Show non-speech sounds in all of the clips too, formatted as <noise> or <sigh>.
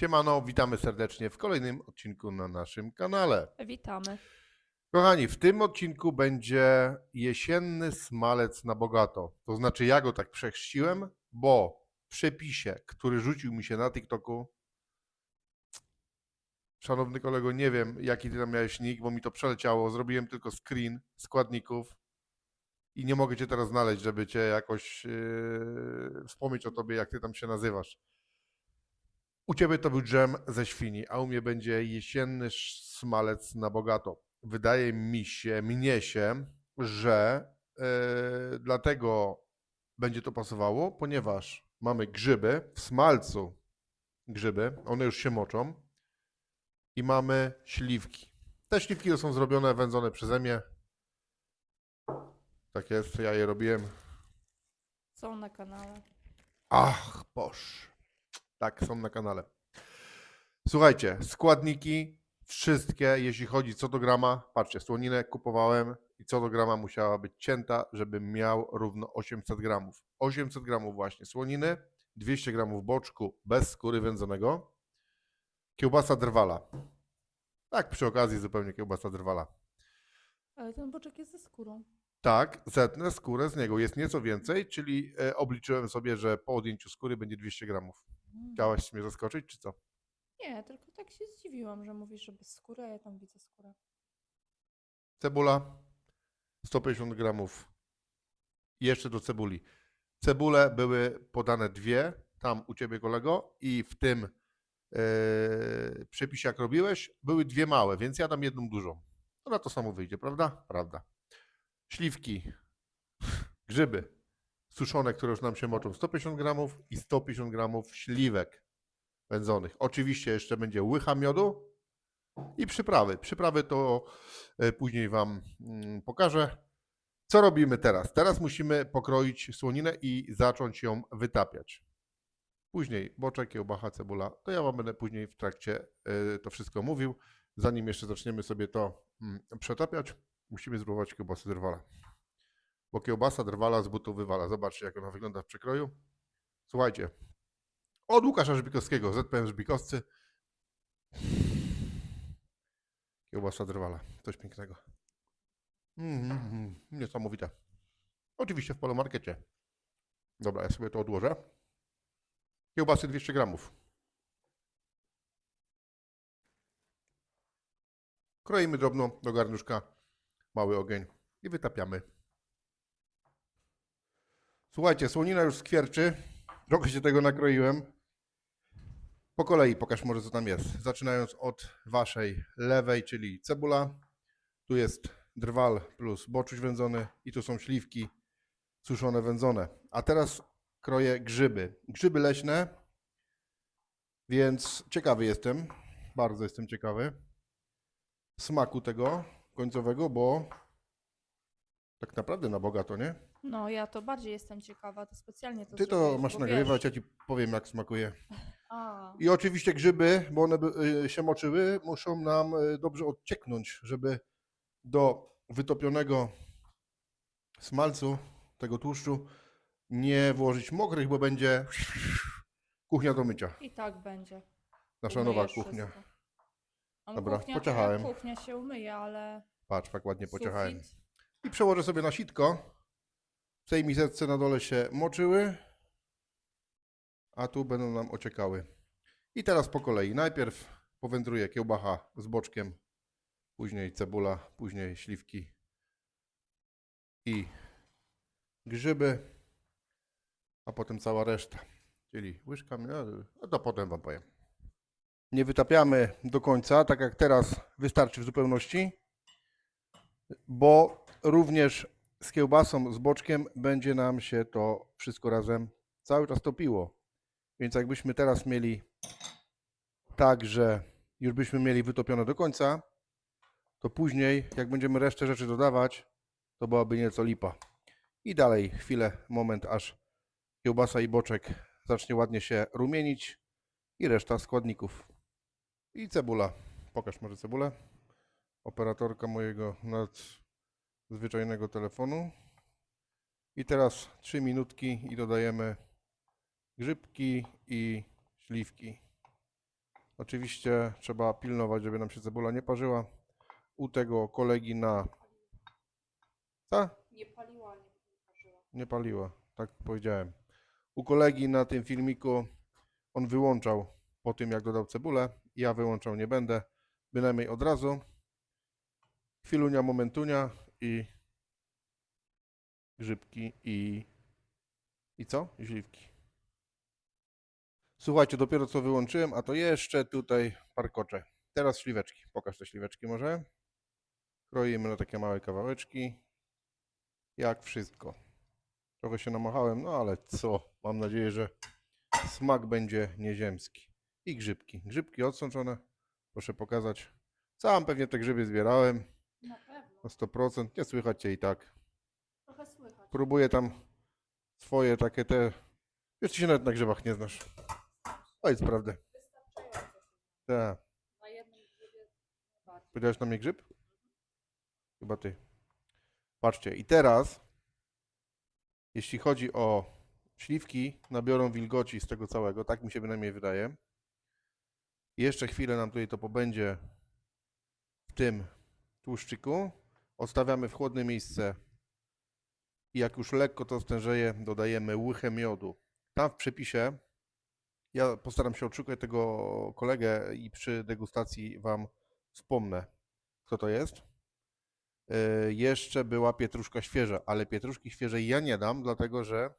Siemano, witamy serdecznie w kolejnym odcinku na naszym kanale. Witamy. Kochani, w tym odcinku będzie jesienny smalec na bogato. To znaczy, ja go tak przechrzciłem, bo w przepisie, który rzucił mi się na TikToku, szanowny kolego, nie wiem, jaki ty tam miałeś nick, bo mi to przeleciało. Zrobiłem tylko screen składników i nie mogę cię teraz znaleźć, żeby cię jakoś yy, wspomnieć o tobie, jak ty tam się nazywasz. U ciebie to był dżem ze świni, a u mnie będzie jesienny smalec na bogato. Wydaje mi się, mnie się, że e, dlatego będzie to pasowało, ponieważ mamy grzyby, w smalcu grzyby, one już się moczą i mamy śliwki. Te śliwki są zrobione, wędzone przeze mnie. Tak jest, ja je robiłem. Są na kanale. Ach, boż. Tak, są na kanale. Słuchajcie, składniki wszystkie, jeśli chodzi co do grama, patrzcie, słoninę kupowałem i co do grama musiała być cięta, żeby miał równo 800 gramów. 800 gramów właśnie słoniny, 200 gramów boczku bez skóry wędzonego, kiełbasa drwala. Tak, przy okazji zupełnie kiełbasa drwala. Ale ten boczek jest ze skórą. Tak, zetnę skórę z niego. Jest nieco więcej, czyli e, obliczyłem sobie, że po odjęciu skóry będzie 200 gramów. Mm. Chciałaś mnie zaskoczyć, czy co? Nie, tylko tak się zdziwiłam, że mówisz, że bez skóry, a ja tam widzę skórę. Cebula 150 gramów. Jeszcze do cebuli. Cebule były podane dwie, tam u ciebie kolego, i w tym e, przepisie, jak robiłeś, były dwie małe, więc ja dam jedną dużą. No na to samo wyjdzie, prawda? Prawda. Śliwki, <laughs> grzyby suszone, które już nam się moczą, 150 gramów i 150 gramów śliwek wędzonych. Oczywiście jeszcze będzie łycha miodu, i przyprawy. Przyprawy to e, później Wam mm, pokażę. Co robimy teraz? Teraz musimy pokroić słoninę i zacząć ją wytapiać. Później boczek, kiełbacha, cebula. To ja Wam będę później w trakcie e, to wszystko mówił. Zanim jeszcze zaczniemy sobie to mm, przetapiać, musimy spróbować kiełbasy drwala. Bo kiełbasa drwala z butów wywala. Zobaczcie, jak ona wygląda w przekroju. Słuchajcie. Od Łukasza Żbikowskiego, ZPM Żbikowscy. Kiełbasa drwala. Coś pięknego. Mm, niesamowite. Oczywiście w polomarkecie. Dobra, ja sobie to odłożę. Kiełbasy 200 gramów. Kroimy drobno do garnuszka. Mały ogień i wytapiamy. Słuchajcie, słonina już skwierczy. Trochę się tego nakroiłem. Po kolei pokaż może co tam jest. Zaczynając od waszej lewej, czyli cebula. Tu jest drwal plus boczuś wędzony i tu są śliwki suszone wędzone. A teraz kroję grzyby. Grzyby leśne, więc ciekawy jestem. Bardzo jestem ciekawy smaku tego końcowego, bo tak naprawdę na bogato, nie? No, ja to bardziej jestem ciekawa, to specjalnie to Ty to zrobiłeś, masz bo nagrywać, ja ci powiem jak smakuje. A, I oczywiście grzyby, bo one by, y, się moczyły, muszą nam y, dobrze odcieknąć, żeby do wytopionego smalcu, tego tłuszczu, nie włożyć mokrych, bo będzie kuchnia do mycia. i tak będzie. Nasza nowa Umyjesz kuchnia. wszystko. A Dobra, kuchnia, pociachałem. Kuchnia się umyje, ale Patrz, jak ładnie pociechałem. sufit, I przełożę sobie na sitko. W tej miseczce na dole się moczyły, a tu będą nam ociekały. I teraz po kolei. Najpierw powędruje kiełbacha z boczkiem, później cebula, później śliwki i grzyby, a potem cała reszta. Czyli łyżka, no, no to potem Wam powiem. Nie wytapiamy do końca, tak jak teraz wystarczy w zupełności bo również z kiełbasą, z boczkiem będzie nam się to wszystko razem cały czas topiło. Więc jakbyśmy teraz mieli tak, że już byśmy mieli wytopione do końca, to później, jak będziemy resztę rzeczy dodawać, to byłaby nieco lipa. I dalej chwilę, moment, aż kiełbasa i boczek zacznie ładnie się rumienić i reszta składników. I cebula. Pokaż może cebulę operatorka mojego nadzwyczajnego telefonu. I teraz 3 minutki i dodajemy grzybki i śliwki. Oczywiście trzeba pilnować, żeby nam się cebula nie parzyła. U tego kolegi na... Co? Nie paliła, nie parzyła. Nie paliła, tak powiedziałem. U kolegi na tym filmiku on wyłączał po tym, jak dodał cebulę. Ja wyłączał nie będę, bynajmniej od razu. Chwilunia, momentunia i grzybki i i co? I śliwki. Słuchajcie, dopiero co wyłączyłem, a to jeszcze tutaj parkocze. Teraz śliweczki. Pokaż te śliweczki może. Kroimy na takie małe kawałeczki. Jak wszystko. Trochę się namachałem, no ale co? Mam nadzieję, że smak będzie nieziemski. I grzybki. Grzybki odsączone. Proszę pokazać. Sam pewnie te grzyby zbierałem Na pewno. na 100%. Nie słychać cię i tak. Trochę słychać. Próbuję tam swoje takie te... Wiesz, ty się nawet na grzybach nie znasz. Powiedz prawdę. Wystarczająco. Tak. Na jednym grzybie bardziej. Powiedziałeś na mnie grzyb? Chyba ty. Patrzcie, i teraz, jeśli chodzi o śliwki, nabiorą wilgoci z tego całego, tak mi się bynajmniej wydaje. Jeszcze chwilę nam tutaj to pobędzie w tym tłuszczyku. Odstawiamy w chłodne miejsce i jak już lekko to stężeje, dodajemy łychę miodu. Tam w przepisie, ja postaram się odszukać tego kolegę i przy degustacji Wam wspomnę, kto to jest. Yy, Jeszcze była pietruszka świeża, ale pietruszki świeżej ja nie dam, dlatego że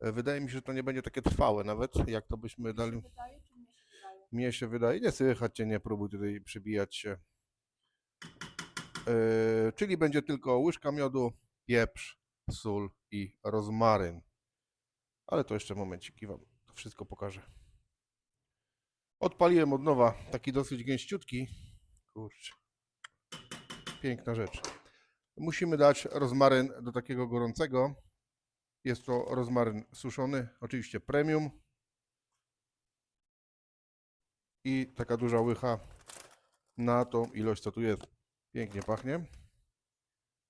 e, wydaje mi się, że to nie będzie takie trwałe nawet, jak to byśmy dali. Wydaje, czy mnie się wydaje? Mnie się wydaje, nie słychać cię, nie próbuj tutaj przybijać się. Yy, czyli będzie tylko łyżka miodu, pieprz, sól i rozmaryn. Ale to jeszcze momenciki wam to wszystko pokażę. Odpaliłem od nowa taki dosyć gęściutki. Kurczę. Piękna rzecz. Musimy dać rozmaryn do takiego gorącego. Jest to rozmaryn suszony, oczywiście premium i taka duża łycha na tą ilość, co tu jest. Pięknie pachnie.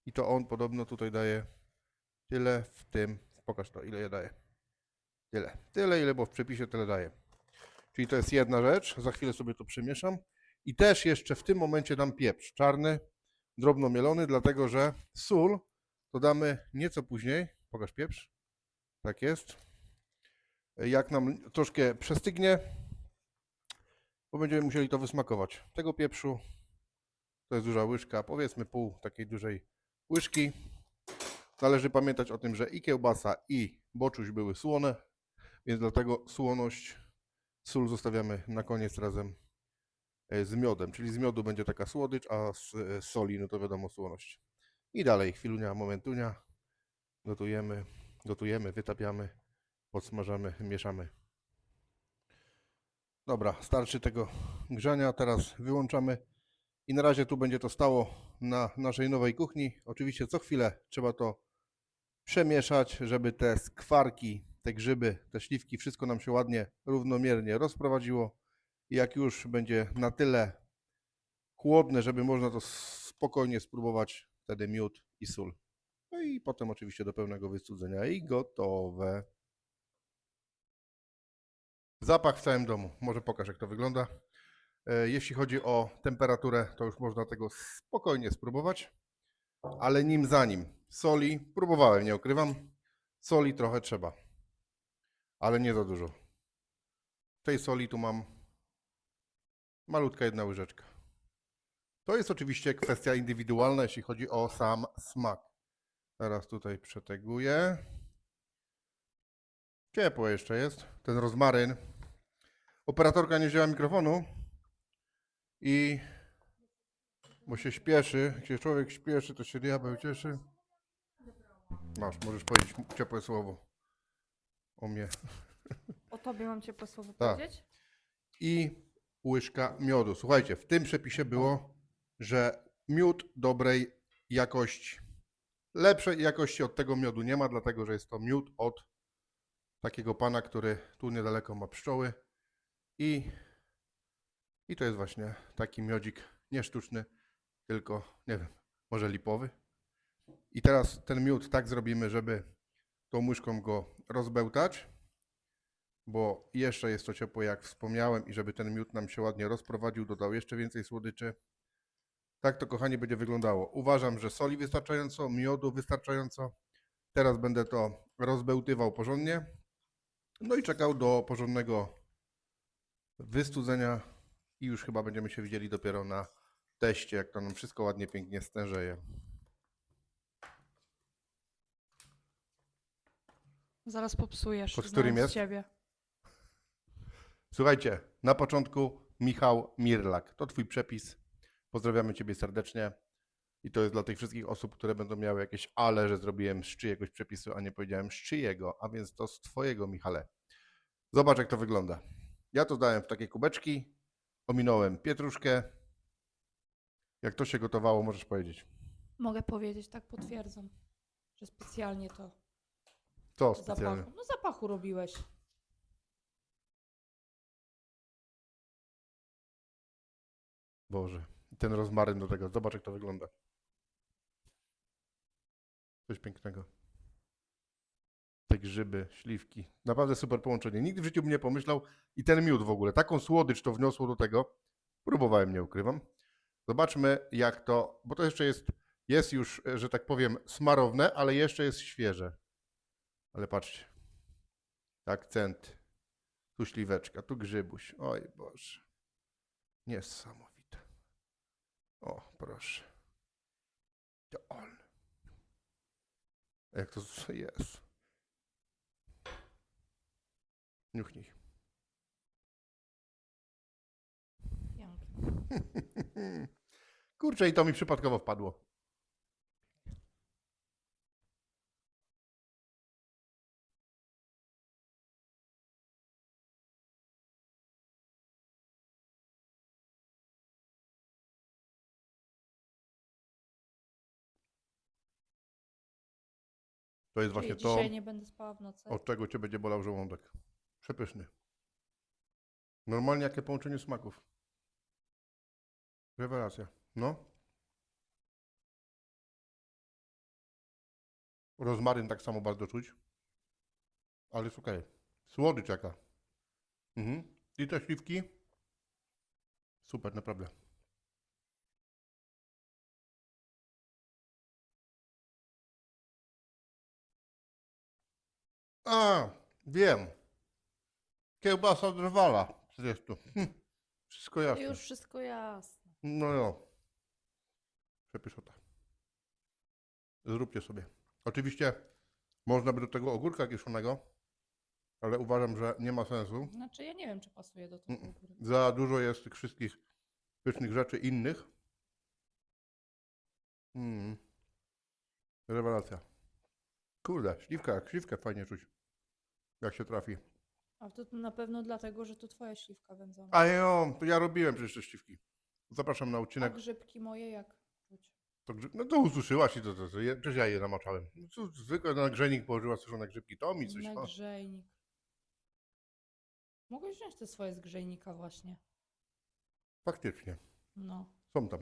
I to on podobno tutaj daje tyle w tym. Pokaż to, ile ja daję. Tyle. Tyle, ile było w przepisie, tyle daje. Czyli to jest jedna rzecz. Za chwilę sobie to przemieszam. I też jeszcze w tym momencie dam pieprz czarny, drobno mielony, dlatego że sól to damy nieco później. Pokaż pieprz. Tak jest. Jak nam troszkę przestygnie, bo będziemy musieli to wysmakować. Tego pieprzu to jest duża łyżka, powiedzmy pół takiej dużej łyżki. Należy pamiętać o tym, że i kiełbasa, i boczuś były słone, więc dlatego słoność, sól zostawiamy na koniec razem e, z miodem. Czyli z miodu będzie taka słodycz, a z e, soli, no to wiadomo, słoność. I dalej, chwilunia, momentunia. Gotujemy, gotujemy, wytapiamy, podsmażamy, mieszamy. Dobra, starczy tego grzania. Teraz wyłączamy. I na razie tu będzie to stało na naszej nowej kuchni. Oczywiście co chwilę trzeba to przemieszać, żeby te skwarki, te grzyby, te śliwki, wszystko nam się ładnie, równomiernie rozprowadziło. I jak już będzie na tyle chłodne, żeby można to spokojnie spróbować, wtedy miód i sól. No i potem oczywiście do pełnego wystudzenia i gotowe. Zapach w całym domu. Może pokaż, jak to wygląda. E, Jeśli chodzi o temperaturę, to już można tego spokojnie spróbować. Ale nim za nim soli, próbowałem, nie ukrywam. Soli trochę trzeba, ale nie za dużo. Tej soli tu mam malutka jedna łyżeczka. To jest oczywiście kwestia indywidualna, jeśli chodzi o sam smak. Teraz tutaj przeteguję. Ciepło jeszcze jest. Ten rozmaryn. Operatorka nie wzięła mikrofonu i bo się śpieszy. Jak się człowiek śpieszy, to się diabeł cieszy. Masz, możesz powiedzieć ciepłe słowo o mnie. O tobie mam ciepłe słowo Tak. powiedzieć? I łyżka miodu. Słuchajcie, w tym przepisie było, że miód dobrej jakości. Lepszej jakości od tego miodu nie ma, dlatego że jest to miód od takiego pana, który tu niedaleko ma pszczoły. I, i to jest właśnie taki miodzik, nie sztuczny, tylko, nie wiem, może lipowy. I teraz ten miód tak zrobimy, żeby tą łyżką go rozbełtać. bo jeszcze jest to ciepłe, jak wspomniałem, i żeby ten miód nam się ładnie rozprowadził, dodał jeszcze więcej słodyczy. Tak to, kochani, będzie wyglądało. Uważam, że soli wystarczająco, miodu wystarczająco. Teraz będę to rozbełtywał porządnie. No i czekał do porządnego wystudzenia i już chyba będziemy się widzieli dopiero na teście, jak to nam wszystko ładnie, pięknie stężeje. Zaraz popsujesz. Pod którym jest? Ciebie. Słuchajcie, na początku Michał Mirlak. To twój przepis. Pozdrawiamy ciebie serdecznie. I to jest dla tych wszystkich osób, które będą miały jakieś ale, że zrobiłem z czyjegoś przepisu, a nie powiedziałem z czyjego, a więc to z twojego, Michale. Zobacz, jak to wygląda. Ja to dałem w takie kubeczki, ominąłem pietruszkę. Jak to się gotowało, możesz powiedzieć. Mogę powiedzieć, tak potwierdzam, że specjalnie to Co specjalnie? zapachu. No zapachu robiłeś. Boże. I ten rozmaryn do tego. Zobacz, jak to wygląda. Coś pięknego. Grzyby, śliwki. Naprawdę super połączenie. Nigdy w życiu bym nie pomyślał. I ten miód w ogóle. Taką słodycz to wniosło do tego. Próbowałem, nie ukrywam. Zobaczmy, jak to. Bo to jeszcze jest. Jest już, że tak powiem, smarowne, ale jeszcze jest świeże. Ale patrzcie. Akcent. Tu śliweczka, tu grzybuś. Oj Boże. Niesamowite. O, proszę. To on. Jak to jest? Niuchnij. <laughs> Kurczę, i to mi przypadkowo wpadło. To jest właśnie Czyli to, dzisiaj nie będę spała w nocy. od czego cię będzie bolał żołądek. Przepyszny. Normalnie jakie połączenie smaków. Rewelacja. No. Rozmaryn tak samo bardzo czuć. Ale jest okej. Słodycz jaka. Mhm. I te śliwki. Super, naprawdę. A, wiem. Kiełbasa drwala. 30. Hm. Wszystko jasne. Już wszystko jasne. No jo. Przepyszota. Zróbcie sobie. Oczywiście można by do tego ogórka kiszonego, ale uważam, że nie ma sensu. Znaczy ja nie wiem, czy pasuje do tego. Mm. góry. Za dużo jest tych wszystkich pysznych rzeczy innych. Mm. Rewelacja. Kurde, śliwka, jak śliwkę fajnie czuć. Jak się trafi. A to na pewno dlatego, że to twoja śliwka wędzona. A jo, to ja robiłem przecież te śliwki. Zapraszam na A odcinek. grzybki moje jak czuć? To, grzyb- no to ususzyłaś i to, to, to je, przecież ja je namaczałem. No, to zwykle na grzejnik położyła suszone grzybki. To mi coś. Na O, grzejnik. Mogłeś wziąć te swoje z grzejnika właśnie. faktycznie. No. Są tam.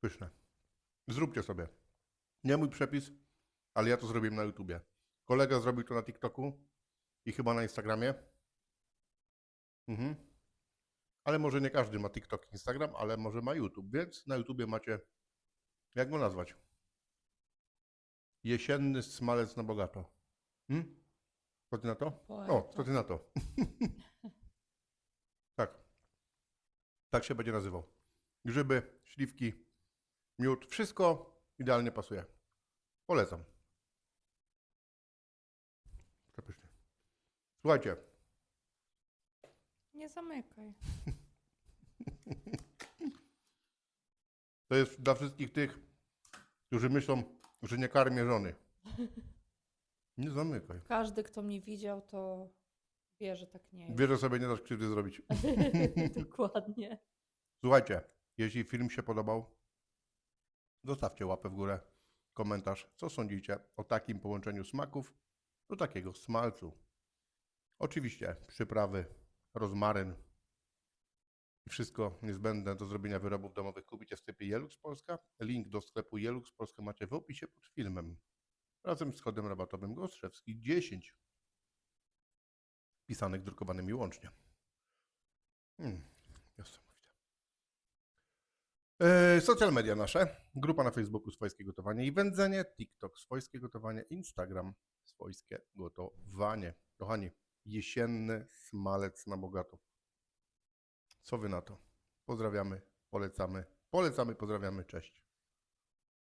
Pyszne. Zróbcie sobie. Nie mój przepis, ale ja to zrobiłem na YouTubie. Kolega zrobił to na TikToku i chyba na Instagramie. Mhm. Ale może nie każdy ma TikTok, Instagram, ale może ma YouTube, więc na YouTubie macie, jak go nazwać? Jesienny smalec na bogato. Hmm? Co ty na to? O, Poeta. co ty na to? <laughs> tak. Tak się będzie nazywał. Grzyby, śliwki, miód, wszystko idealnie pasuje. Polecam. Słuchajcie, Nie zamykaj. <laughs> to jest dla wszystkich tych, którzy myślą, że nie karmię żony. <laughs> Nie zamykaj. Każdy, kto mnie widział, to wie, że tak nie jest. Wie, że sobie nie dasz krzywdy zrobić. <laughs> Dokładnie. Słuchajcie, jeśli film się podobał, zostawcie łapę w górę, komentarz, co sądzicie o takim połączeniu smaków do takiego smalcu. Oczywiście przyprawy, rozmaryn i wszystko niezbędne do zrobienia wyrobów domowych kupicie w sklepie Jelux Polska. Link do sklepu Jelux Polska macie w opisie pod filmem razem z kodem rabatowym Gostrzewski 10. pisanych, drukowanymi łącznie. Hmm, niesamowite. E, social media nasze. Grupa na Facebooku Swojskie Gotowanie i Wędzenie, TikTok Swojskie Gotowanie, Instagram Swojskie Gotowanie. Kochani, jesienny smalec na bogato. Co wy na to? Pozdrawiamy, polecamy, polecamy, pozdrawiamy, cześć.